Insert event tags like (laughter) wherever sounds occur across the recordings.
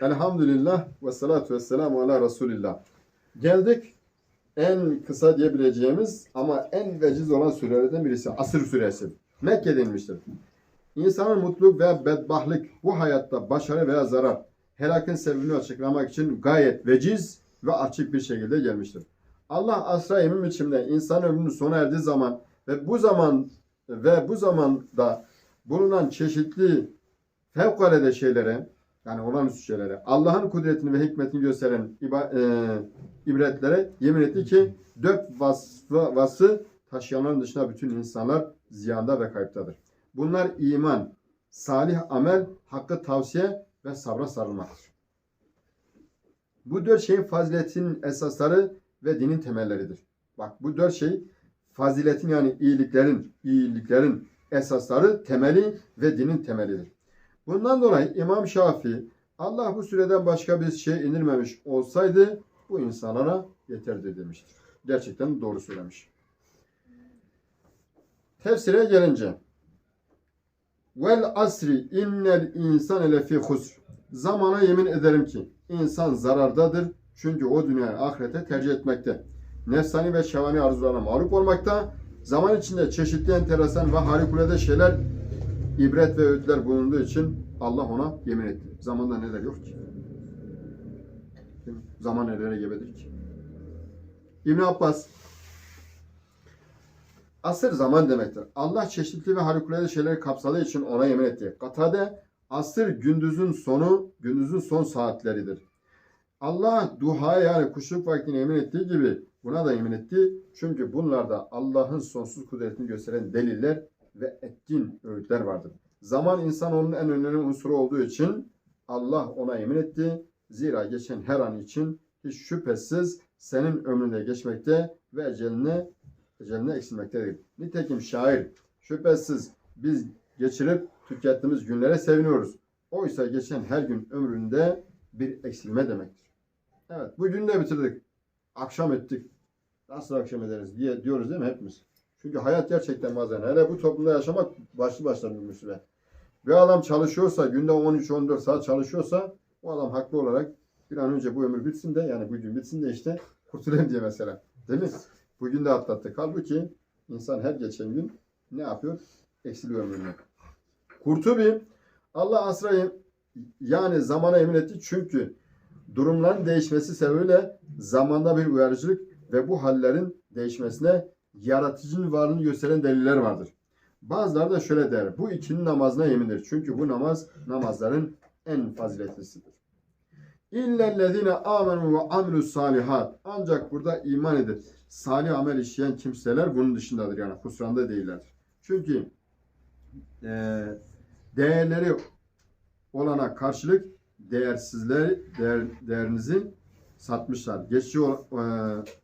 Elhamdülillah ve salatu ve selamu ala Resulillah. Geldik en kısa diyebileceğimiz ama en veciz olan surelerden birisi. Asır suresi. Mekke'de inmiştir. İnsanın mutluluk ve bedbahtlık bu hayatta başarı veya zarar, helakın sebebini açıklamak için gayet veciz ve açık bir şekilde gelmiştir. Allah asra emin biçimde insan ömrünün sona erdiği zaman ve bu zaman ve bu zamanda bulunan çeşitli fevkalade şeylere yani olağanüstü şeylere Allah'ın kudretini ve hikmetini gösteren iba- e, ibretlere yemin etti ki dört vasfı, vasfı taşıyanların dışında bütün insanlar ziyanda ve kayıptadır. Bunlar iman, salih amel, hakkı tavsiye ve sabra sarılmaktır. Bu dört şeyin faziletin esasları ve dinin temelleridir. Bak bu dört şey faziletin yani iyiliklerin, iyiliklerin esasları, temeli ve dinin temelidir. Bundan dolayı İmam Şafii Allah bu süreden başka bir şey indirmemiş olsaydı bu insanlara yeterdi demiştir. Gerçekten doğru söylemiş. Tefsire gelince Vel asri innel insan lefi husr. Zamana yemin ederim ki insan zarardadır. Çünkü o dünyayı ahirete tercih etmekte. Nefsani ve şevani arzularına mağlup olmakta. Zaman içinde çeşitli enteresan ve harikulade şeyler, ibret ve öğütler bulunduğu için Allah ona yemin etti. Zamanda neler yok ki? Zaman nelere gebedir ki? İbn Abbas Asır zaman demektir. Allah çeşitli ve harikulade şeyleri kapsadığı için ona yemin etti. Katade asır gündüzün sonu, gündüzün son saatleridir. Allah duhaya yani kuşluk vaktine yemin ettiği gibi buna da yemin etti. Çünkü bunlarda Allah'ın sonsuz kudretini gösteren deliller ve etkin öğütler vardır. Zaman insan onun en önemli unsuru olduğu için Allah ona yemin etti. Zira geçen her an için hiç şüphesiz senin ömründe geçmekte ve eceline eceline eksilmektedir. Nitekim şair şüphesiz biz geçirip tükettiğimiz günlere seviniyoruz. Oysa geçen her gün ömründe bir eksilme demektir. Evet bugün de bitirdik. Akşam ettik. Nasıl akşam ederiz diye diyoruz değil mi hepimiz? Çünkü hayat gerçekten bazen hele bu toplumda yaşamak başlı başına bir müsibet. Bir adam çalışıyorsa günde 13-14 saat çalışıyorsa o adam haklı olarak bir an önce bu ömür bitsin de yani bugün bitsin de işte (laughs) kurtulayım diye mesela. Değil mi? Bugün de atlattık. Halbuki insan her geçen gün ne yapıyor? Eksiliyor ömrünü. Kurtubi Allah asrayı yani zamana emin etti çünkü durumların değişmesi sebebiyle zamanda bir uyarıcılık ve bu hallerin değişmesine yaratıcının varlığını gösteren deliller vardır. Bazıları da şöyle der. Bu ikinin namazına yemindir. Çünkü bu namaz namazların en faziletlisidir. İllellezine amenu ve amilu salihat. Ancak burada iman edip salih amel işleyen kimseler bunun dışındadır. Yani husranda değillerdir. Çünkü eee değerleri olana karşılık değersizleri değer, değerinizi satmışlar. Geçici e,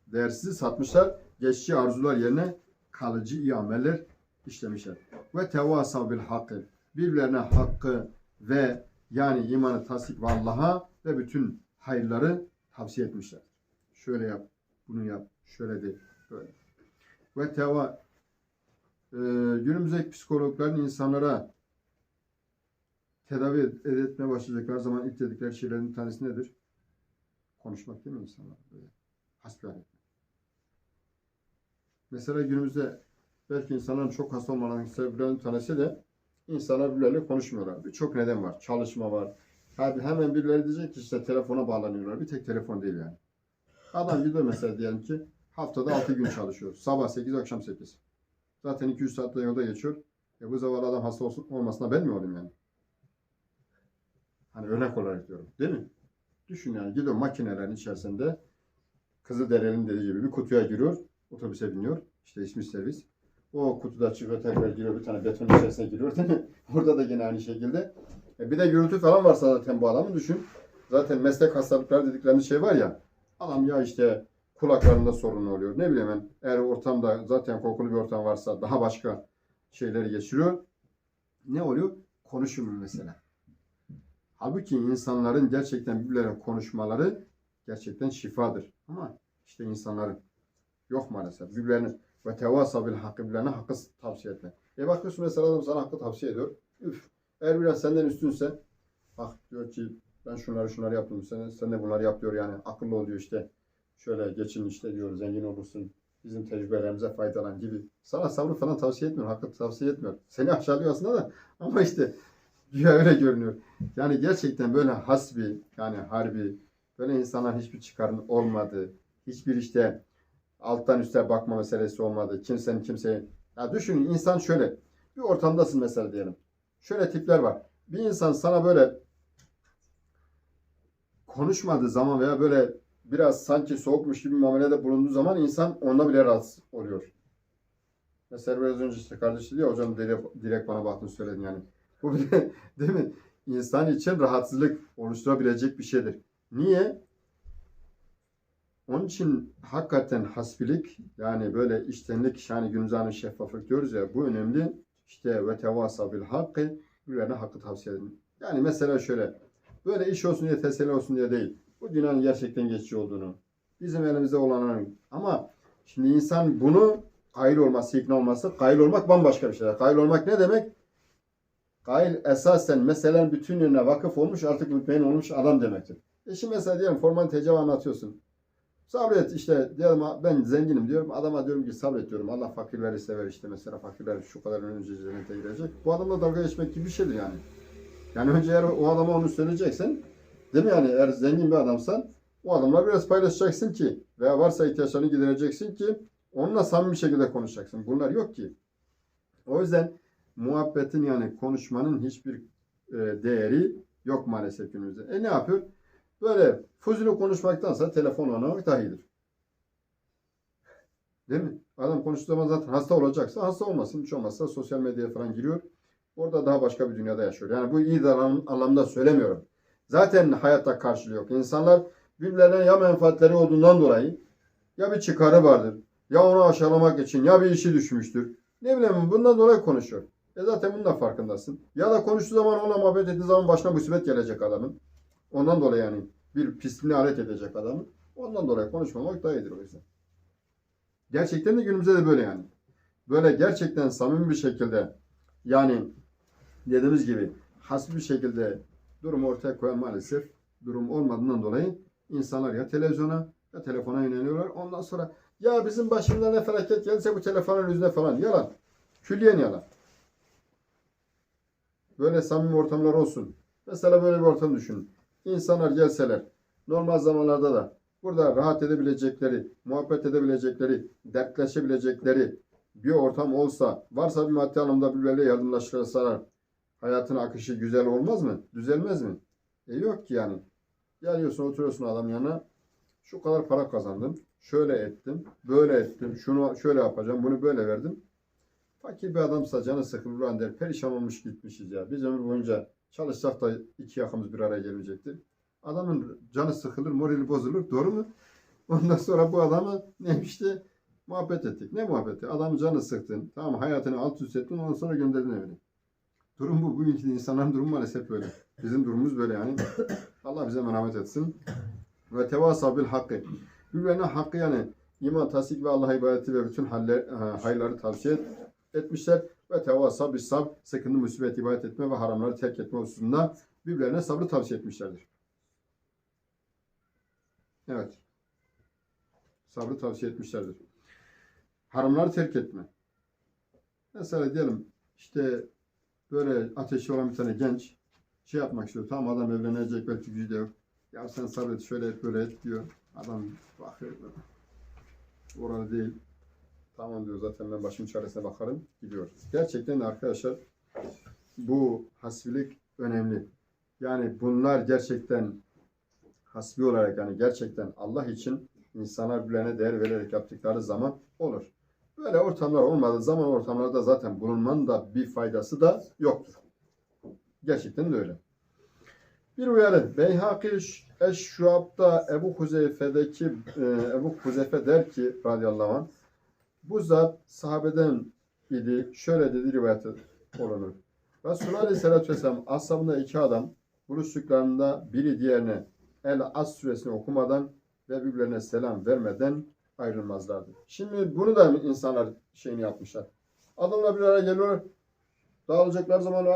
değersizi satmışlar. Geçici arzular yerine kalıcı iyi ameller işlemişler. Ve tevasav bil hakkı. Birbirlerine hakkı ve yani imanı tasdik ve Allah'a ve bütün hayırları tavsiye etmişler. Şöyle yap, bunu yap, şöyle de böyle. Ve teva e, günümüzdeki psikologların insanlara tedavi ed- etmeye başlayacaklar zaman ilk dedikleri şeylerin tanesi nedir? Konuşmak değil mi insanlar? Böyle hasbihal. Mesela günümüzde belki insanların çok hasta olmalarının sebeplerinden bir tanesi de insanlar birbirleriyle konuşmuyorlar. Birçok neden var. Çalışma var. Abi hemen birileri diyecek ki işte telefona bağlanıyorlar. Bir tek telefon değil yani. Adam gidiyor mesela diyelim ki haftada 6 gün çalışıyor. Sabah 8, akşam 8. Zaten 2-3 saatte yolda geçiyor. E bu zavallı adam hasta olsun, olmasına ben mi olayım yani? Hani örnek olarak diyorum. Değil mi? Düşün yani gidiyor makinelerin içerisinde Kızılderili'nin dediği gibi bir kutuya giriyor. Otobüse biniyor. İşte ismi servis. O kutuda çıkıyor tekrar giriyor bir tane beton içerisine giriyor (laughs) değil mi? Orada da yine aynı şekilde. E bir de gürültü falan varsa zaten bu adamı düşün. Zaten meslek hastalıkları dediklerimiz şey var ya. Adam ya işte kulaklarında sorun oluyor. Ne bileyim ben eğer ortamda zaten kokulu bir ortam varsa daha başka şeyleri geçiriyor. Ne oluyor? Konuşmuyor mesela. Halbuki insanların gerçekten birbirlerine konuşmaları gerçekten şifadır. Ama işte insanların yok maalesef. Birbirlerine ve tevasa bil hakkı birbirlerine hakkı tavsiye etme. E bakıyorsun mesela adam sana hakkı tavsiye ediyor. Üf. Eğer biraz senden üstünse bak diyor ki Ben şunları şunları yaptım. Sen, sen de bunları yap diyor yani. Akıllı ol diyor işte. Şöyle geçin işte diyor. Zengin olursun. Bizim tecrübelerimize faydalan gibi. Sana sabrı falan tavsiye etmiyor. Hakkı tavsiye etmiyor. Seni aşağılıyor aslında da. Ama işte güya öyle görünüyor. Yani gerçekten böyle hasbi yani harbi böyle insanlar hiçbir çıkarın olmadığı hiçbir işte alttan üste bakma meselesi olmadı. Kimsenin kimseye ya düşünün insan şöyle bir ortamdasın mesela diyelim. Şöyle tipler var. Bir insan sana böyle konuşmadığı zaman veya böyle biraz sanki soğukmuş gibi muamelede bulunduğu zaman insan onda bile rahatsız oluyor. Mesela biraz önce işte kardeş dedi ya hocam direkt, direkt bana baktın söyledin yani. Bu bile (laughs) değil mi? İnsan için rahatsızlık oluşturabilecek bir şeydir. Niye? Onun için hakikaten hasbilik yani böyle içtenlik yani günümüzde şeffaflık diyoruz ya bu önemli. İşte ve tevasa bil hakkı birbirine hakkı tavsiye edin. Yani mesela şöyle böyle iş olsun diye teselli olsun diye değil. Bu dünyanın gerçekten geçici olduğunu bizim elimizde olanların ama şimdi insan bunu gail olması, ikna olması, gail olmak bambaşka bir şey. Gail olmak ne demek? Gail esasen meselenin bütün yönüne vakıf olmuş artık mütbeyin olmuş adam demektir. E şimdi mesela diyelim formalite cevap anlatıyorsun. Sabret işte diyelim ben zenginim diyorum. Adama diyorum ki sabret diyorum. Allah fakirleri sever işte mesela fakirler şu kadar önce cennete girecek. Bu adamla dalga geçmek gibi bir şeydir yani. Yani önce eğer o adama onu söyleyeceksen değil mi yani eğer zengin bir adamsan o adamla biraz paylaşacaksın ki veya varsa ihtiyaçlarını gidereceksin ki onunla samimi şekilde konuşacaksın. Bunlar yok ki. O yüzden muhabbetin yani konuşmanın hiçbir e, değeri yok maalesef günümüzde. E ne yapıyor? Böyle fuzuli konuşmaktansa telefon oynamak daha iyidir. Değil mi? Adam konuştuğu zaman zaten hasta olacaksa hasta olmasın. Hiç olmazsa sosyal medyaya falan giriyor. Orada daha başka bir dünyada yaşıyor. Yani bu iyi anlamda söylemiyorum. Zaten hayatta karşılığı yok. İnsanlar birbirlerine ya menfaatleri olduğundan dolayı ya bir çıkarı vardır. Ya onu aşağılamak için ya bir işi düşmüştür. Ne bileyim bundan dolayı konuşuyor. E zaten bunun da farkındasın. Ya da konuştuğu zaman onunla muhabbet ettiği zaman başına musibet gelecek adamın. Ondan dolayı yani bir pisliğine alet edecek adamı. Ondan dolayı konuşmamak daha iyidir o yüzden. Gerçekten de günümüzde de böyle yani. Böyle gerçekten samimi bir şekilde yani dediğimiz gibi hasbi bir şekilde durum ortaya koyan maalesef durum olmadığından dolayı insanlar ya televizyona ya telefona yöneliyorlar. Ondan sonra ya bizim başımıza ne felaket gelse bu telefonun yüzüne falan. Yalan. Külliyen yalan. Böyle samimi ortamlar olsun. Mesela böyle bir ortam düşünün. İnsanlar gelseler normal zamanlarda da burada rahat edebilecekleri, muhabbet edebilecekleri, dertleşebilecekleri bir ortam olsa, varsa bir maddi anlamda birbirleriyle yardımlaşırsalar hayatın akışı güzel olmaz mı? Düzelmez mi? E yok ki yani. Geliyorsun oturuyorsun adam yanına. Şu kadar para kazandım. Şöyle ettim. Böyle ettim. Şunu şöyle yapacağım. Bunu böyle verdim. Fakir bir adamsa canı sıkılır der. Perişan olmuş gitmişiz ya. Biz ömür boyunca çalışsak da iki yakamız bir araya gelmeyecekti. Adamın canı sıkılır, morali bozulur. Doğru mu? (laughs) Ondan sonra bu adamı neymişti? Muhabbet ettik. Ne muhabbeti? Adamın canı sıktın. Tamam hayatını alt üst ettin. Ondan sonra gönderdin evine. Durum bu. Bugünkü insanların durumu maalesef böyle. Bizim durumumuz böyle yani. (coughs) Allah bize merhamet etsin. Ve tevasa bil hakkı. Birbirine hakkı yani iman, tasdik ve Allah'a ibadeti ve bütün haller, e, hayırları tavsiye et- etmişler. Ve tevasa bis sab, sıkıntı, musibet, ibadet etme ve haramları terk etme hususunda birbirlerine sabrı tavsiye etmişlerdir. Evet. Sabrı tavsiye etmişlerdir. Haramları terk etme. Mesela diyelim işte böyle ateşi olan bir tane genç şey yapmak istiyor. Tamam adam evlenecek belki gücü de yok. Ya sen sabret şöyle et böyle et diyor. Adam bakıyor. Orada değil. Tamam diyor zaten ben başımın çaresine bakarım. Gidiyor. Gerçekten arkadaşlar bu hasbilik önemli. Yani bunlar gerçekten hasbi olarak yani gerçekten Allah için insanlar birbirlerine değer vererek yaptıkları zaman olur. Böyle ortamlar olmadığı zaman ortamlarda zaten bulunmanın da bir faydası da yoktur. Gerçekten de öyle. Bir uyarı. Beyhaki Eş-Şuab'da Ebu Huzeyfe'deki e, Ebu Huzeyfe der ki radıyallahu anh bu zat sahabeden idi. Şöyle dedi rivayet olunur. Resulullah Aleyhisselatü Vesselam ashabında iki adam buluştuklarında biri diğerine El As suresini okumadan ve birbirlerine selam vermeden ayrılmazlardı. Şimdi bunu da insanlar şeyini yapmışlar. Adamlar bir araya geliyor. Dağılacaklar zaman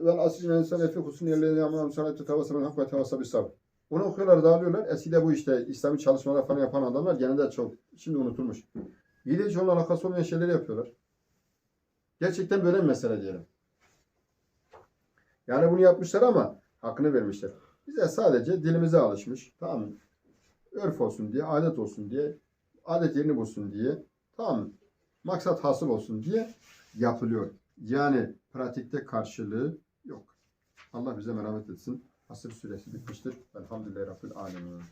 Vel asrine insan efi husun yerlerine yağmurlam sanatı tavası ben hak ve tavası bir sabır. Onu okuyorlar, dağılıyorlar. Eskide bu işte İslami çalışmalar falan yapan adamlar gene de çok şimdi unutulmuş. İyi de hiç onunla alakası olmayan şeyleri yapıyorlar. Gerçekten böyle bir mesele diyelim. Yani bunu yapmışlar ama hakkını vermişler. Bize sadece dilimize alışmış. Tamam mı? Örf olsun diye, adet olsun diye, adet yerini bulsun diye, tamam mı? Maksat hasıl olsun diye yapılıyor. Yani pratikte karşılığı yok. Allah bize merhamet etsin. Asır süresi bitmiştir. Elhamdülillahi Rabbil Alemin.